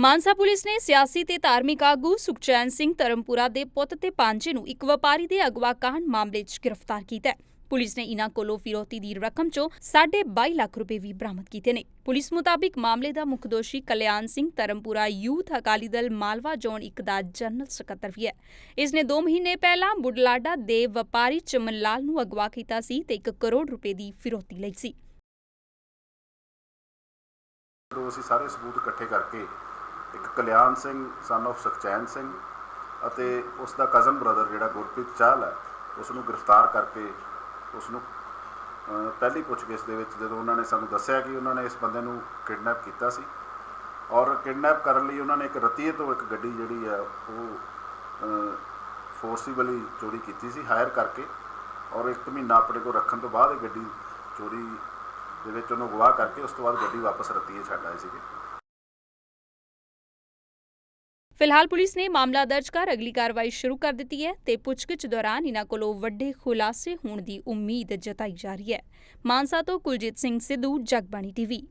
Mansa police ਨੇ ਸਿਆਸੀ ਤੇ ਧਾਰਮਿਕ ਆਗੂ ਸੁਖਚੈਨ ਸਿੰਘ ਧਰਮਪੁਰਾ ਦੇ ਪੁੱਤ ਤੇ ਭਾਂਜੇ ਨੂੰ ਇੱਕ ਵਪਾਰੀ ਦੇ ਅਗਵਾ ਕਾਂਡ ਮਾਮਲੇ 'ਚ ਗ੍ਰਿਫਤਾਰ ਕੀਤਾ ਹੈ। ਪੁਲਿਸ ਨੇ ਇਨ੍ਹਾਂ ਕੋਲੋਂ ਫਿਰੌਤੀ ਦੀ ਰਕਮ 'ਚੋਂ 22.5 ਲੱਖ ਰੁਪਏ ਵੀ ਬਰਾਮਦ ਕੀਤੇ ਨੇ। ਪੁਲਿਸ ਮੁਤਾਬਿਕ ਮਾਮਲੇ ਦਾ ਮੁੱਖ ਦੋਸ਼ੀ ਕਲਿਆਣ ਸਿੰਘ ਧਰਮਪੁਰਾ ਯੂਥ ਅਕਾਲੀ ਦਲ ਮਾਲਵਾ ਜ਼ੋਨ 1 ਦਾ ਜਨਰਲ ਸਕੱਤਰ ਵੀ ਹੈ। ਇਸ ਨੇ 2 ਮਹੀਨੇ ਪਹਿਲਾਂ ਬੁਢਲਾਡਾ ਦੇ ਵਪਾਰੀ ਚਮਨ ਲਾਲ ਨੂੰ ਅਗਵਾ ਕੀਤਾ ਸੀ ਤੇ 1 ਕਰੋੜ ਰੁਪਏ ਦੀ ਫਿਰੌਤੀ ਲਈ ਸੀ। ਜਦੋਂ ਅਸੀਂ ਸਾਰੇ ਸਬੂਤ ਇਕੱਠੇ ਕਰਕੇ ਇੱਕ ਕਲਿਆਣ ਸਿੰਘ ਸਨ of ਸੁਖਚੈਨ ਸਿੰਘ ਅਤੇ ਉਸ ਦਾ ਕਜ਼ਨ ਬ੍ਰਦਰ ਜਿਹੜਾ ਗੁਰਪ੍ਰੀਤ ਚਾਹਲ ਹੈ ਉਸ ਨੂੰ ਗ੍ਰਿਫਤਾਰ ਕਰਕੇ ਉਸ ਨੂੰ ਪਹਿਲੀ ਪੁੱਛਗਿੱਛ ਦੇ ਵਿੱਚ ਜਦੋਂ ਉਹਨਾਂ ਨੇ ਸਾਨੂੰ ਦੱਸਿਆ ਕਿ ਉਹਨਾਂ ਨੇ ਇਸ ਬੰਦੇ ਨੂੰ ਕਿਡਨੈਪ ਕੀਤਾ ਸੀ ਔਰ ਕਿਡਨੈਪ ਕਰਨ ਲਈ ਉਹਨਾਂ ਨੇ ਇੱਕ ਰਤੀਏ ਤੋਂ ਇੱਕ ਗੱਡੀ ਜਿਹੜੀ ਹੈ ਉਹ ਫੋਰਸੀਬਲੀ ਚੋਰੀ ਕੀਤੀ ਸੀ ਹਾਇਰ ਕਰਕੇ ਔਰ ਇੱਕ ਮਹੀਨਾ ਆਪਣੇ ਕੋਲ ਰੱਖਣ ਤੋਂ ਬਾਅਦ ਇਹ ਗੱਡੀ ਚੋਰੀ ਦੇ ਵਿੱਚ ਉਹਨੂੰ ਗਵਾਹ ਕਰਕੇ ਉਸ ਤੋਂ ਬਾਅਦ ਗੱਡੀ ਵਾਪਸ ਰਤੀਏ ਛੱਡ ਆਏ ਸੀਗੇ। ਫਿਲਹਾਲ ਪੁਲਿਸ ਨੇ ਮਾਮਲਾ ਦਰਜ ਕਰ ਅਗਲੀ ਕਾਰਵਾਈ ਸ਼ੁਰੂ ਕਰ ਦਿੱਤੀ ਹੈ ਤੇ ਪੁੱਛਗਿੱਛ ਦੌਰਾਨ ਇਨ੍ਹਾਂ ਕੋਲੋਂ ਵੱਡੇ ਖੁਲਾਸੇ ਹੋਣ ਦੀ ਉਮੀਦ ਜਤਾਈ ਜਾ ਰਹੀ ਹੈ। ਮਾਨਸਾ ਤੋਂ ਕੁਲਜੀਤ ਸਿੰਘ ਸਿੱਧੂ, ਜਗਬਾਣੀ ਟੀਵੀ।